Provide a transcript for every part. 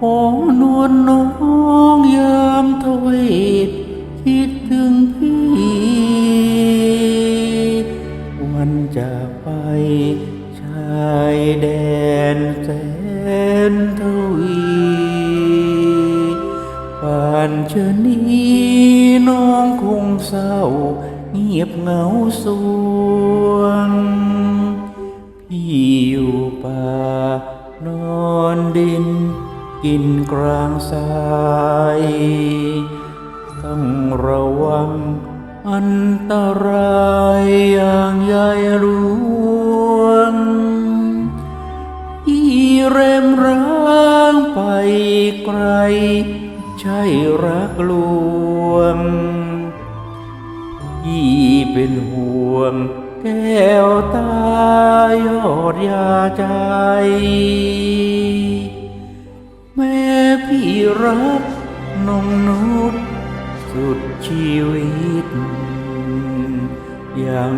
ของนวลน้องยามทวีตคิดถึงพี่วันจากไปชายแดนแสนทวีป่านชอนี้น้องคงเศร้า เงียบเหงาสวง กินกลางทรายต้องระวังอันตรายอย่างใหญ่หลวงที่เรมร้างไปไกล ใช่รักลวงที่เป็นห่วงแก้วตายอดยาใจ แม่พี่รักน้องนุชสุดชีวิต ยัง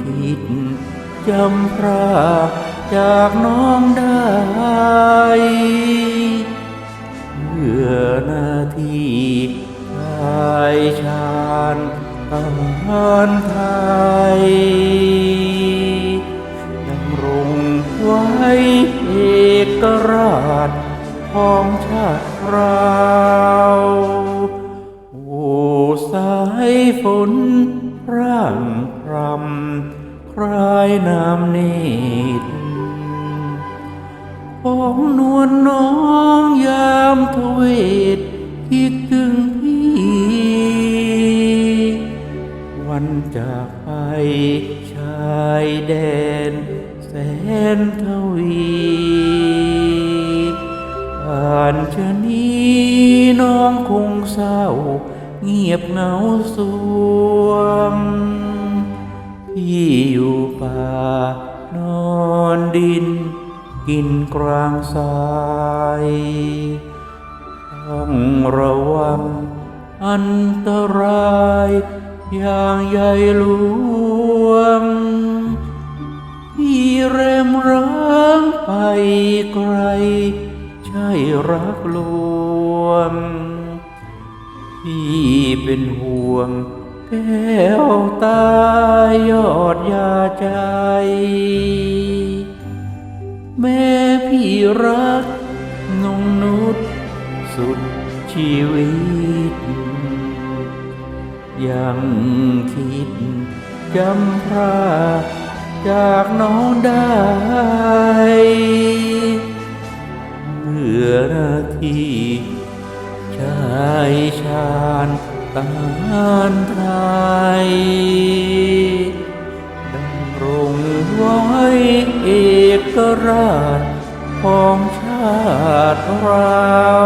คิดจำพระจากน้องได้เพื่อนาที่ชายชาญทหารไทยดำรงไว้เอกราช ของชาติเราโอ้สายฝนร่างพรำคลายน้ำเนตรของนวลน้องยามทเวศคิดถึงพี่ วันจากไปชายแดนแสนทวี ผ่านชะนี้น้องคงเศร้า เงียบเหงาสวง พี่อยู่ป่านอนดิน กินกลางทรายต้องระวังอันตราย อย่างใหญ่หลวง พี่เรมร้างไปไกล รักลวงพี่เป็นห่วงแก้วตายอดยาใจ แม่พี่รักนงนุษสุดชีวิต ยังคิดจำพระจากน้องได้ อนาทีชายชาญตานไทยดำรงไว้เอกราชของชาติเรา